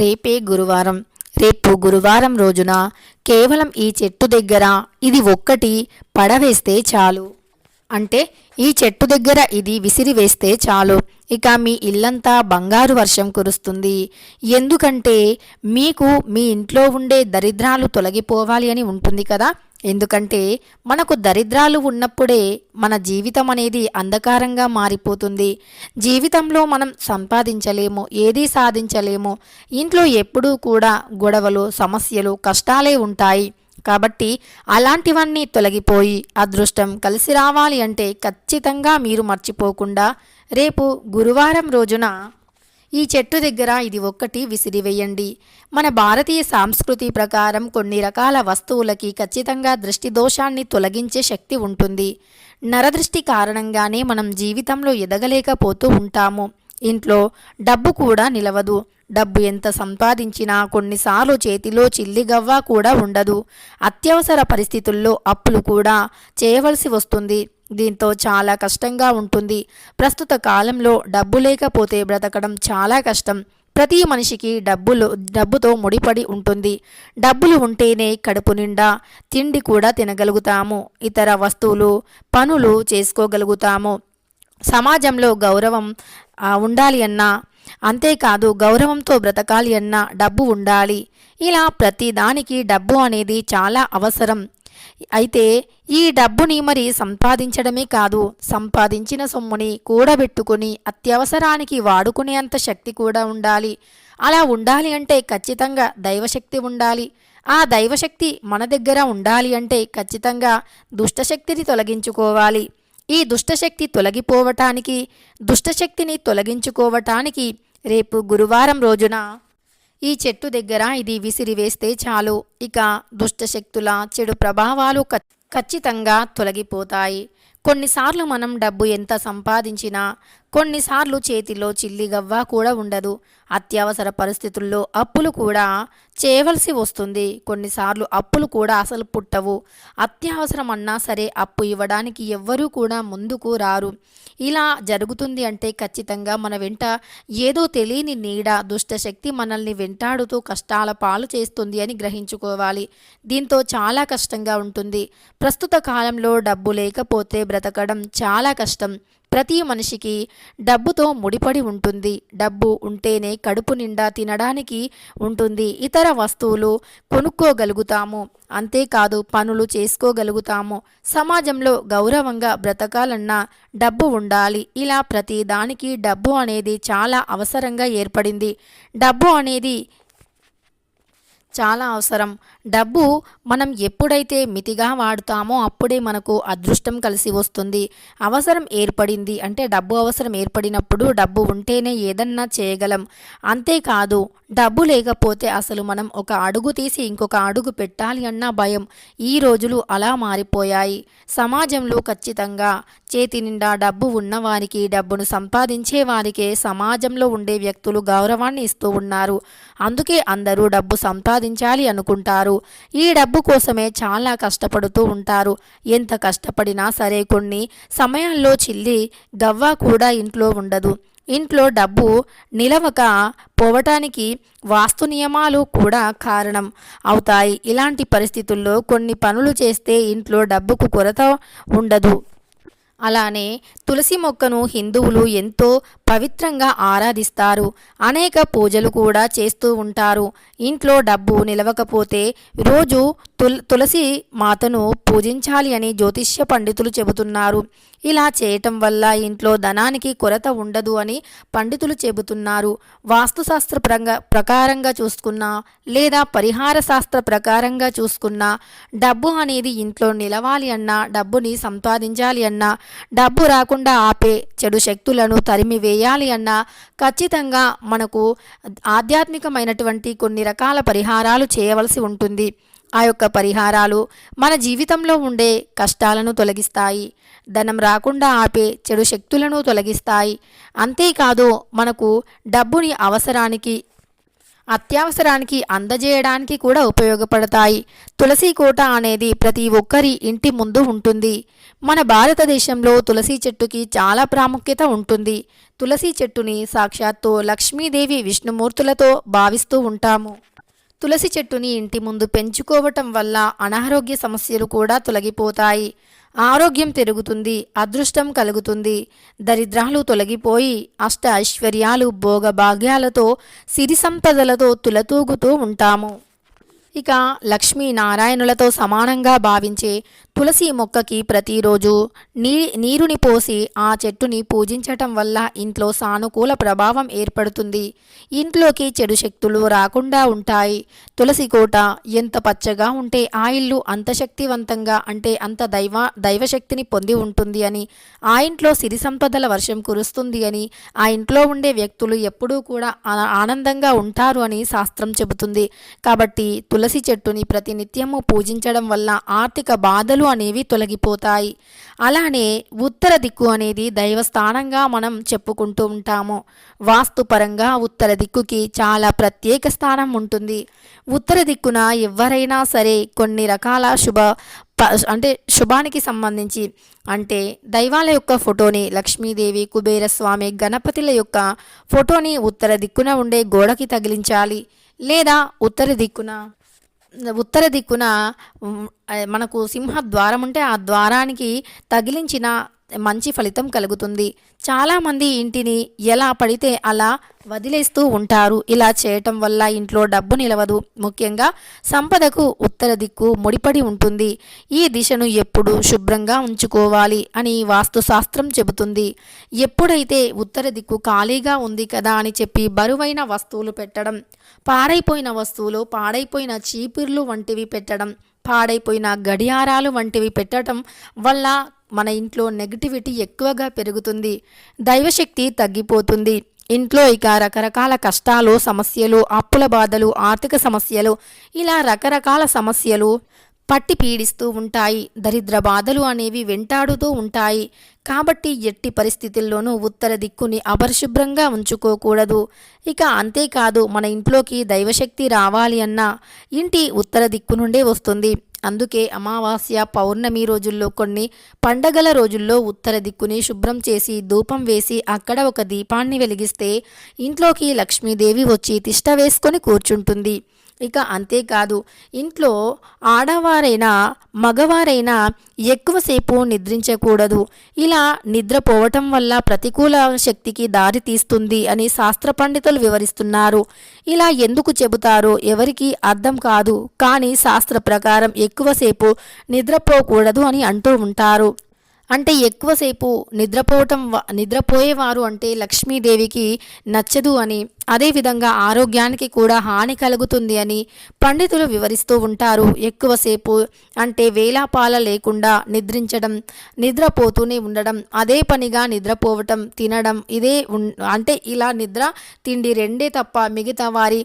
రేపే గురువారం. రేపు గురువారం రోజున కేవలం ఈ చెట్టు దగ్గర ఇది ఒక్కటి పడవేస్తే చాలు. అంటే ఈ చెట్టు దగ్గర ఇది విసిరి వేస్తే చాలు. ఇక మీ ఇల్లంతా బంగారు వర్షం కురుస్తుంది. ఎందుకంటే మీకు మీ ఇంట్లో ఉండే దరిద్రాలు తొలగిపోవాలి అని ఉంటుంది కదా. ఎందుకంటే మనకు దరిద్రాలు ఉన్నప్పుడే మన జీవితం అనేది అంధకారంగా మారిపోతుంది. జీవితంలో మనం సంపాదించలేము ఏదీ సాధించలేము. ఇంట్లో ఎప్పుడూ కూడా గొడవలు సమస్యలు కష్టాలే ఉంటాయి. కాబట్టి అలాంటివన్నీ తొలగిపోయి అదృష్టం కలిసి రావాలి అంటే ఖచ్చితంగా మీరు మర్చిపోకుండా రేపు గురువారం రోజున ఈ చెట్టు దగ్గర ఇది ఒక్కటి విసిరివేయండి. మన భారతీయ సాంస్కృతి ప్రకారం కొన్ని రకాల వస్తువులకి ఖచ్చితంగా దృష్టి దోషాన్ని తొలగించే శక్తి ఉంటుంది. నరదృష్టి కారణంగానే మనం జీవితంలో ఎదగలేకపోతూ ఉంటాము. ఇంట్లో డబ్బు కూడా నిలవదు. డబ్బు ఎంత సంపాదించినా కొన్నిసార్లు చేతిలో చిల్లిగవ్వ కూడా ఉండదు. అత్యవసర పరిస్థితుల్లో అప్పులు కూడా చేయవలసి వస్తుంది. దీంతో చాలా కష్టంగా ఉంటుంది. ప్రస్తుత కాలంలో డబ్బు లేకపోతే బ్రతకడం చాలా కష్టం. ప్రతి మనిషికి డబ్బులు డబ్బుతో ముడిపడి ఉంటుంది. డబ్బులు ఉంటేనే కడుపు నిండా తిండి కూడా తినగలుగుతాము. ఇతర వస్తువులు పనులు చేసుకోగలుగుతాము. సమాజంలో గౌరవం ఉండాలి అన్నా అంతేకాదు గౌరవంతో బ్రతకాలి అన్నా డబ్బు ఉండాలి. ఇలా ప్రతి దానికి డబ్బు అనేది చాలా అవసరం. అయితే ఈ డబ్బుని మరి సంపాదించడమే కాదు సంపాదించిన సొమ్ముని కూడబెట్టుకుని అత్యవసరానికి వాడుకునేంత శక్తి కూడా ఉండాలి. అలా ఉండాలి అంటే ఖచ్చితంగా దైవశక్తి ఉండాలి. ఆ దైవశక్తి మన దగ్గర ఉండాలి అంటే ఖచ్చితంగా దుష్టశక్తిని తొలగించుకోవాలి. ఈ దుష్టశక్తి తొలగిపోవటానికి దుష్టశక్తిని తొలగించుకోవటానికి రేపు గురువారం రోజున ఈ చెట్టు దగ్గర ఇది విసిరివేస్తే చాలు. ఇక దుష్టశక్తుల చెడు ప్రభావాలు ఖచ్చితంగా తొలగిపోతాయి. కొన్నిసార్లు మనం డబ్బు ఎంత సంపాదించినా కొన్నిసార్లు చేతిలో చిల్లిగవ్వ కూడా ఉండదు. అత్యవసర పరిస్థితుల్లో అప్పులు కూడా చేయవలసి వస్తుంది. కొన్నిసార్లు అప్పులు కూడా అసలు పుట్టవు. అత్యవసరం అన్నా సరే అప్పు ఇవ్వడానికి ఎవ్వరూ కూడా ముందుకు రారు. ఇలా జరుగుతుంది అంటే ఖచ్చితంగా మన వెంట ఏదో తెలియని నీడ దుష్టశక్తి మనల్ని వెంటాడుతూ కష్టాల పాలు చేస్తుంది అని గ్రహించుకోవాలి. దీంతో చాలా కష్టంగా ఉంటుంది. ప్రస్తుత కాలంలో డబ్బు లేకపోతే బ్రతకడం చాలా కష్టం. ప్రతి మనిషికి డబ్బుతో ముడిపడి ఉంటుంది. డబ్బు ఉంటేనే కడుపు నిండా తినడానికి ఉంటుంది. ఇతర వస్తువులు కొనుక్కోగలుగుతాము. అంతేకాదు పనులు చేసుకోగలుగుతాము. సమాజంలో గౌరవంగా బ్రతకాలన్నా డబ్బు ఉండాలి. ఇలా ప్రతి దానికి డబ్బు అనేది చాలా అవసరంగా ఏర్పడింది. డబ్బు అనేది చాలా అవసరం. డబ్బు మనం ఎప్పుడైతే మితిగా వాడుతామో అప్పుడే మనకు అదృష్టం కలిసి వస్తుంది. అవసరం ఏర్పడింది అంటే డబ్బు అవసరం ఏర్పడినప్పుడు డబ్బు ఉంటేనే ఏదన్నా చేయగలం. అంతేకాదు డబ్బు లేకపోతే అసలు మనం ఒక అడుగు తీసి ఇంకొక అడుగు పెట్టాలి అన్న భయం ఈ రోజులు అలా మారిపోయాయి. సమాజంలో ఖచ్చితంగా చేతి నిండా డబ్బు ఉన్నవారికి డబ్బును సంపాదించే వారికే సమాజంలో ఉండే వ్యక్తులు గౌరవాన్ని ఇస్తూ ఉన్నారు. అందుకే అందరూ డబ్బు సంపాదించాలి అనుకుంటారు. ఈ డబ్బు కోసమే చాలా కష్టపడుతూ ఉంటారు. ఎంత కష్టపడినా సరే కొన్ని సమయాల్లో చిల్లి గవ్వ కూడా ఇంట్లో ఉండదు. ఇంట్లో డబ్బు నిలవక పోవటానికి వాస్తు నియమాలు కూడా కారణం అవుతాయి. ఇలాంటి పరిస్థితుల్లో కొన్ని పనులు చేస్తే ఇంట్లో డబ్బుకు కొరత ఉండదు. అలానే తులసి మొక్కను హిందువులు ఎంతో పవిత్రంగా ఆరాధిస్తారు. అనేక పూజలు కూడా చేస్తూ ఉంటారు. ఇంట్లో డబ్బు నిలవకపోతే రోజు తుల తులసి మాతను పూజించాలి అని జ్యోతిష్య పండితులు చెబుతున్నారు. ఇలా చేయటం వల్ల ఇంట్లో ధనానికి కొరత ఉండదు అని పండితులు చెబుతున్నారు. వాస్తుశాస్త్ర ప్రంగ ప్రకారంగా చూసుకున్నా లేదా పరిహార శాస్త్ర ప్రకారంగా చూసుకున్నా డబ్బు అనేది ఇంట్లో నిలవాలి అన్నా డబ్బుని సంపాదించాలి అన్నా డబ్బు రాకుండా ఆపే చెడు శక్తులను తరిమివేయ చేయాలి అన్నా ఖచ్చితంగా మనకు ఆధ్యాత్మికమైనటువంటి కొన్ని రకాల పరిహారాలు చేయవలసి ఉంటుంది. ఆ యొక్క పరిహారాలు మన జీవితంలో ఉండే కష్టాలను తొలగిస్తాయి. ధనం రాకుండా ఆపే చెడు శక్తులను తొలగిస్తాయి. అంతేకాదు మనకు డబ్బుని అవసరానికి అత్యవసరానికి అందజేయడానికి కూడా ఉపయోగపడతాయి. తులసి కోట అనేది ప్రతి ఒక్కరి ఇంటి ముందు ఉంటుంది. మన భారతదేశంలో తులసి చెట్టుకి చాలా ప్రాముఖ్యత ఉంటుంది. తులసి చెట్టుని సాక్షాత్తు లక్ష్మీదేవి విష్ణుమూర్తులతో భావిస్తూ ఉంటాము. తులసి చెట్టుని ఇంటి ముందు పెంచుకోవటం వల్ల అనారోగ్య సమస్యలు కూడా తొలగిపోతాయి. ఆరోగ్యం పెరుగుతుంది అదృష్టం కలుగుతుంది. దరిద్రాలు తొలగిపోయి అష్ట ఐశ్వర్యాలు భోగభాగ్యాలతో సిరి సంపదలతో తులతూగుతూ ఉంటాము. ఇక లక్ష్మీనారాయణులతో సమానంగా భావించే తులసి మొక్కకి ప్రతిరోజు నీ నీరుని పోసి ఆ చెట్టుని పూజించటం వల్ల ఇంట్లో సానుకూల ప్రభావం ఏర్పడుతుంది. ఇంట్లోకి చెడు శక్తులు రాకుండా ఉంటాయి. తులసి కోట ఎంత పచ్చగా ఉంటే ఆ ఇల్లు అంత శక్తివంతంగా అంటే అంత దైవ దైవశక్తిని పొంది ఉంటుంది అని ఆ ఇంట్లో సిరి సంపదల వర్షం కురుస్తుంది అని ఆ ఇంట్లో ఉండే వ్యక్తులు ఎప్పుడూ కూడా ఆనందంగా ఉంటారు అని శాస్త్రం చెబుతుంది. కాబట్టి తులసి చెట్టుని ప్రతినిత్యము పూజించడం వల్ల ఆర్థిక బాధలు అనేవి తొలగిపోతాయి. అలానే ఉత్తర దిక్కు అనేది దైవస్థానంగా మనం చెప్పుకుంటూ ఉంటాము. వాస్తుపరంగా ఉత్తర దిక్కుకి చాలా ప్రత్యేక స్థానం ఉంటుంది. ఉత్తర దిక్కున ఎవరైనా సరే కొన్ని రకాల శుభ ప- అంటే శుభానికి సంబంధించి అంటే దైవాల యొక్క ఫోటోని లక్ష్మీదేవి కుబేరస్వామి గణపతుల యొక్క ఫోటోని ఉత్తర దిక్కున ఉండే గోడకి తగిలించాలి. లేదా ఉత్తర దిక్కున ఉత్తర దిక్కున మనకు సింహ ద్వారం ఉంటే ఆ ద్వారానికి తగిలించిన మంచి ఫలితం కలుగుతుంది. చాలామంది ఇంటిని ఎలా పడితే అలా వదిలేస్తూ ఉంటారు. ఇలా చేయటం వల్ల ఇంట్లో డబ్బు నిలవదు. ముఖ్యంగా సంపదకు ఉత్తర దిక్కు ముడిపడి ఉంటుంది. ఈ దిశను ఎప్పుడు శుభ్రంగా ఉంచుకోవాలి అని వాస్తుశాస్త్రం చెబుతుంది. ఎప్పుడైతే ఉత్తర దిక్కు ఖాళీగా ఉంది కదా అని చెప్పి బరువైన వస్తువులు పెట్టడం పాడైపోయిన వస్తువులు పాడైపోయిన చీపుర్లు వంటివి పెట్టడం పాడైపోయిన గడియారాలు వంటివి పెట్టడం వల్ల మన ఇంట్లో నెగటివిటీ ఎక్కువగా పెరుగుతుంది. దైవశక్తి తగ్గిపోతుంది. ఇంట్లో ఇక రకరకాల కష్టాలు సమస్యలు అప్పుల బాధలు ఆర్థిక సమస్యలు ఇలా రకరకాల సమస్యలు పట్టి పీడిస్తూ ఉంటాయి. దరిద్ర బాధలు అనేవి వెంటాడుతూ ఉంటాయి. కాబట్టి ఎట్టి పరిస్థితుల్లోనూ ఉత్తర దిక్కుని అపరిశుభ్రంగా ఉంచుకోకూడదు. ఇక అంతేకాదు మన ఇంట్లోకి దైవశక్తి రావాలి అన్నా ఇంటి ఉత్తర దిక్కు నుండే వస్తుంది. అందుకే అమావాస్య పౌర్ణమి రోజుల్లో కొన్ని పండగల రోజుల్లో ఉత్తర దిక్కుని శుభ్రం చేసి ధూపం వేసి అక్కడ ఒక దీపాన్ని వెలిగిస్తే ఇంట్లోకి లక్ష్మీదేవి వచ్చి తిష్ట వేసుకొని కూర్చుంటుంది. ఇక అంతేకాదు ఇంట్లో ఆడవారైనా మగవారైనా ఎక్కువసేపు నిద్రించకూడదు. ఇలా నిద్రపోవటం వల్ల ప్రతికూల శక్తికి దారి తీస్తుంది అని శాస్త్ర పండితులు వివరిస్తున్నారు. ఇలా ఎందుకు చెబుతారో ఎవరికీ అర్థం కాదు కానీ శాస్త్ర ప్రకారం ఎక్కువసేపు నిద్రపోకూడదు అని అంటూ ఉంటారు. అంటే ఎక్కువసేపు నిద్రపోవటం నిద్రపోయేవారు అంటే లక్ష్మీదేవికి నచ్చదు అని అదేవిధంగా ఆరోగ్యానికి కూడా హాని కలుగుతుంది అని పండితులు వివరిస్తూ ఉంటారు. ఎక్కువసేపు అంటే వేలాపాల లేకుండా నిద్రించడం నిద్రపోతూనే ఉండడం అదే పనిగా నిద్రపోవటం తినడం ఇదే అంటే ఇలా నిద్ర తిండి రెండే తప్ప మిగతా వారి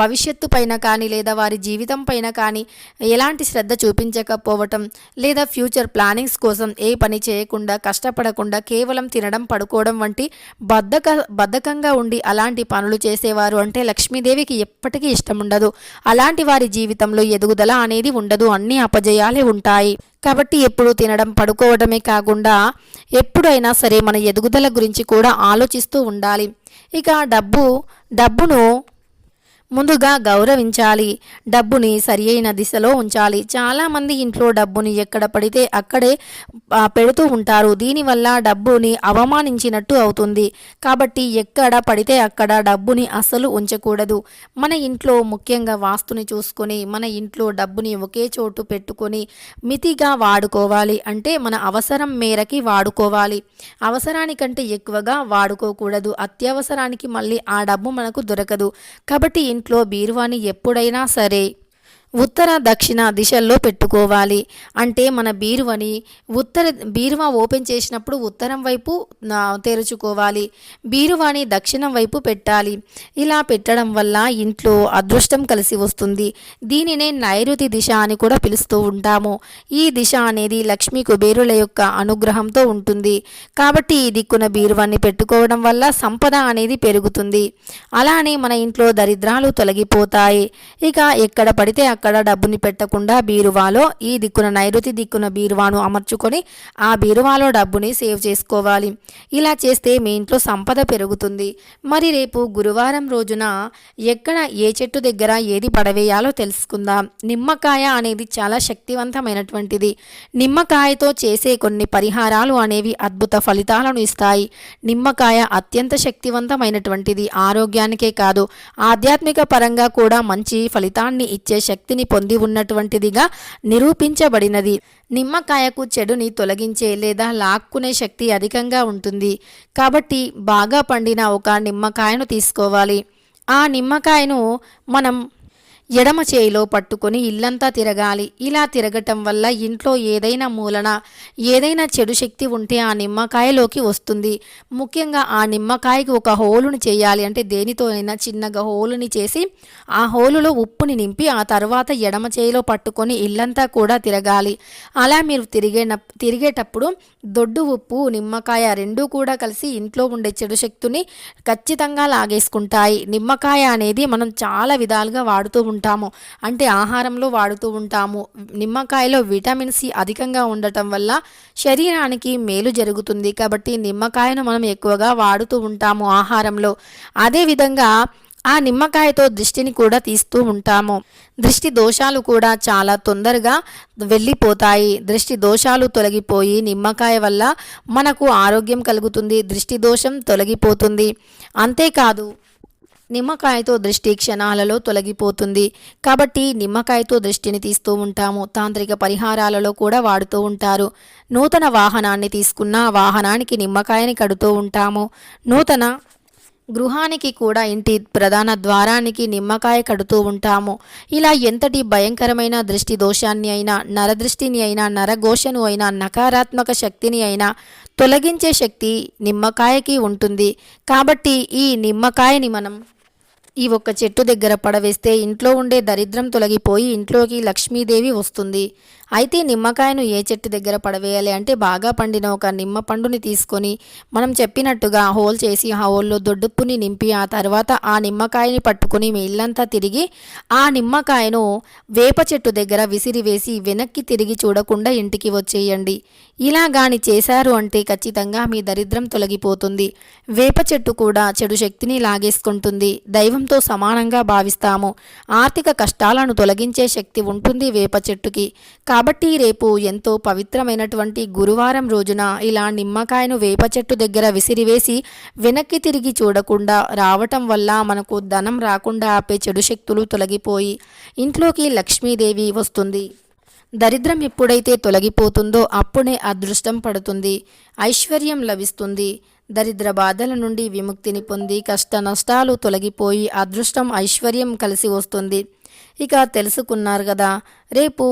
భవిష్యత్తు పైన కానీ లేదా వారి జీవితం పైన కానీ ఎలాంటి శ్రద్ధ చూపించకపోవటం లేదా ఫ్యూచర్ ప్లానింగ్స్ కోసం ఏ పని చేయకుండా కష్టపడకుండా కేవలం తినడం పడుకోవడం వంటి బద్ధక బద్ధకంగా ఉండి అలాంటి పనులు చేసేవారు అంటే లక్ష్మీదేవికి ఎప్పటికీ ఇష్టం ఉండదు. అలాంటి వారి జీవితంలో ఎదుగుదల అనేది ఉండదు. అన్ని అపజయాలే ఉంటాయి. కాబట్టి ఎప్పుడు తినడం పడుకోవడమే కాకుండా ఎప్పుడైనా సరే మన ఎదుగుదల గురించి కూడా ఆలోచిస్తూ ఉండాలి. ఇక డబ్బు డబ్బును ముందుగా గౌరవించాలి. డబ్బుని సరియైన దిశలో ఉంచాలి. చాలామంది ఇంట్లో డబ్బుని ఎక్కడ పడితే అక్కడే పెడుతూ ఉంటారు. దీనివల్ల డబ్బుని అవమానించినట్టు అవుతుంది. కాబట్టి ఎక్కడ పడితే అక్కడ డబ్బుని అస్సలు ఉంచకూడదు. మన ఇంట్లో ముఖ్యంగా వాస్తుని చూసుకొని మన ఇంట్లో డబ్బుని ఒకే చోటు పెట్టుకొని మితిగా వాడుకోవాలి. అంటే మన అవసరం మేరకి వాడుకోవాలి. అవసరానికంటే ఎక్కువగా వాడుకోకూడదు. అత్యవసరానికి మళ్ళీ ఆ డబ్బు మనకు దొరకదు. కాబట్టి ఇంట్లో బీరువాని ఎప్పుడైనా సరే ఉత్తర దక్షిణ దిశల్లో పెట్టుకోవాలి. అంటే మన బీరువని ఉత్తర బీరువా ఓపెన్ చేసినప్పుడు ఉత్తరం వైపు తెరుచుకోవాలి. బీరువాని దక్షిణం వైపు పెట్టాలి. ఇలా పెట్టడం వల్ల ఇంట్లో అదృష్టం కలిసి వస్తుంది. దీనినే నైరుతి దిశ అని కూడా పిలుస్తూ ఉంటాము. ఈ దిశ అనేది లక్ష్మీ కుబేరుల యొక్క అనుగ్రహంతో ఉంటుంది. కాబట్టి ఈ దిక్కున బీరువాన్ని పెట్టుకోవడం వల్ల సంపద అనేది పెరుగుతుంది. అలానే మన ఇంట్లో దరిద్రాలు తొలగిపోతాయి. ఇక ఎక్కడ పడితే అక్కడ డబ్బుని పెట్టకుండా బీరువాలో ఈ దిక్కున నైరుతి దిక్కున బీరువాను అమర్చుకొని ఆ బీరువాలో డబ్బుని సేవ్ చేసుకోవాలి. ఇలా చేస్తే మీ ఇంట్లో సంపద పెరుగుతుంది. మరి రేపు గురువారం రోజున ఎక్కడ ఏ చెట్టు దగ్గర ఏది పడవేయాలో తెలుసుకుందాం. నిమ్మకాయ అనేది చాలా శక్తివంతమైనటువంటిది. నిమ్మకాయతో చేసే కొన్ని పరిహారాలు అనేవి అద్భుత ఫలితాలను ఇస్తాయి. నిమ్మకాయ అత్యంత శక్తివంతమైనటువంటిది. ఆరోగ్యానికే కాదు ఆధ్యాత్మిక పరంగా కూడా మంచి ఫలితాన్ని ఇచ్చే శక్తి శక్తిని పొంది ఉన్నటువంటిదిగా నిరూపించబడినది. నిమ్మకాయకు చెడుని తొలగించే లేదా లాక్కునే శక్తి అధికంగా ఉంటుంది. కాబట్టి బాగా పండిన ఒక నిమ్మకాయను తీసుకోవాలి. ఆ నిమ్మకాయను మనం ఎడమ చేయిలో పట్టుకొని ఇల్లంతా తిరగాలి. ఇలా తిరగటం వల్ల ఇంట్లో ఏదైనా మూలన ఏదైనా చెడు శక్తి ఉంటే ఆ నిమ్మకాయలోకి వస్తుంది. ముఖ్యంగా ఆ నిమ్మకాయకి ఒక హోలుని చేయాలి. అంటే దేనితోనైనా చిన్నగా హోలుని చేసి ఆ హోలులో ఉప్పుని నింపి ఆ తర్వాత ఎడమ చేయిలో పట్టుకొని ఇల్లంతా కూడా తిరగాలి. అలా మీరు తిరిగే తిరిగేటప్పుడు దొడ్డు ఉప్పు నిమ్మకాయ రెండూ కూడా కలిసి ఇంట్లో ఉండే చెడు శక్తిని ఖచ్చితంగా లాగేసుకుంటాయి. నిమ్మకాయ అనేది మనం చాలా విధాలుగా వాడుతూ ఉంటాము. అంటే ఆహారంలో వాడుతూ ఉంటాము. నిమ్మకాయలో విటమిన్ సి అధికంగా ఉండటం వల్ల శరీరానికి మేలు జరుగుతుంది. కాబట్టి నిమ్మకాయను మనం ఎక్కువగా వాడుతూ ఉంటాము ఆహారంలో. అదేవిధంగా ఆ నిమ్మకాయతో దృష్టిని కూడా తీస్తూ ఉంటాము. దృష్టి దోషాలు కూడా చాలా తొందరగా వెళ్ళిపోతాయి. దృష్టి దోషాలు తొలగిపోయి నిమ్మకాయ వల్ల మనకు ఆరోగ్యం కలుగుతుంది. దృష్టి దోషం తొలగిపోతుంది. అంతేకాదు నిమ్మకాయతో దృష్టి క్షణాలలో తొలగిపోతుంది. కాబట్టి నిమ్మకాయతో దృష్టిని తీస్తూ ఉంటాము. తాంత్రిక పరిహారాలలో కూడా వాడుతూ ఉంటారు. నూతన వాహనాన్ని తీసుకున్న వాహనానికి నిమ్మకాయని కడుతూ ఉంటాము. నూతన గృహానికి కూడా ఇంటి ప్రధాన ద్వారానికి నిమ్మకాయ కడుతూ ఉంటాము. ఇలా ఎంతటి భయంకరమైన దృష్టి దోషాన్ని అయినా నరదృష్టిని అయినా నరఘోషను అయినా నకారాత్మక శక్తిని అయినా తొలగించే శక్తి నిమ్మకాయకి ఉంటుంది. కాబట్టి ఈ నిమ్మకాయని మనం ఈ ఒక్క చెట్టు దగ్గర పడవేస్తే ఇంట్లో ఉండే దరిద్రం తొలగిపోయి ఇంట్లోకి లక్ష్మీదేవి వస్తుంది. అయితే నిమ్మకాయను ఏ చెట్టు దగ్గర పడవేయాలి అంటే బాగా పండిన ఒక నిమ్మ పండుని తీసుకొని మనం చెప్పినట్టుగా హోల్ చేసి ఆ హోల్లో దొడ్డుప్పుని నింపి ఆ తర్వాత ఆ నిమ్మకాయని పట్టుకొని మీ ఇల్లంతా తిరిగి ఆ నిమ్మకాయను వేప చెట్టు దగ్గర విసిరివేసి వెనక్కి తిరిగి చూడకుండా ఇంటికి వచ్చేయండి. ఇలా గాని చేశారు అంటే ఖచ్చితంగా మీ దరిద్రం తొలగిపోతుంది. వేప చెట్టు కూడా చెడు శక్తిని లాగేసుకుంటుంది. దైవంతో సమానంగా భావిస్తాము. ఆర్థిక కష్టాలను తొలగించే శక్తి ఉంటుంది వేప చెట్టుకి. కాబట్టి రేపు ఎంతో పవిత్రమైనటువంటి గురువారం రోజున ఇలా నిమ్మకాయను వేప చెట్టు దగ్గర విసిరివేసి వెనక్కి తిరిగి చూడకుండా రావటం వల్ల మనకు ధనం రాకుండా ఆపే చెడు శక్తులు తొలగిపోయి ఇంట్లోకి లక్ష్మీదేవి వస్తుంది. దరిద్రం ఎప్పుడైతే తొలగిపోతుందో అప్పుడే అదృష్టం పడుతుంది. ఐశ్వర్యం లభిస్తుంది. దరిద్ర బాధల నుండి విముక్తిని పొంది కష్ట నష్టాలు తొలగిపోయి అదృష్టం ఐశ్వర్యం కలిసి వస్తుంది. ఇక తెలుసుకున్నారు కదా రేపు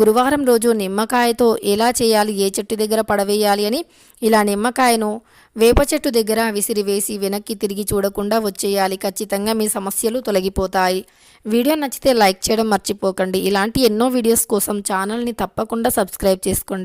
గురువారం రోజు నిమ్మకాయతో ఎలా చేయాలి ఏ చెట్టు దగ్గర పడవేయాలి అని ఇలా నిమ్మకాయను వేప చెట్టు దగ్గర విసిరివేసి వెనక్కి తిరిగి చూడకుండా వచ్చేయాలి. ఖచ్చితంగా మీ సమస్యలు తొలగిపోతాయి. వీడియో నచ్చితే లైక్ చేయడం మర్చిపోకండి. ఇలాంటి ఎన్నో వీడియోస్ కోసం ఛానల్ని తప్పకుండా సబ్స్క్రైబ్ చేసుకోండి.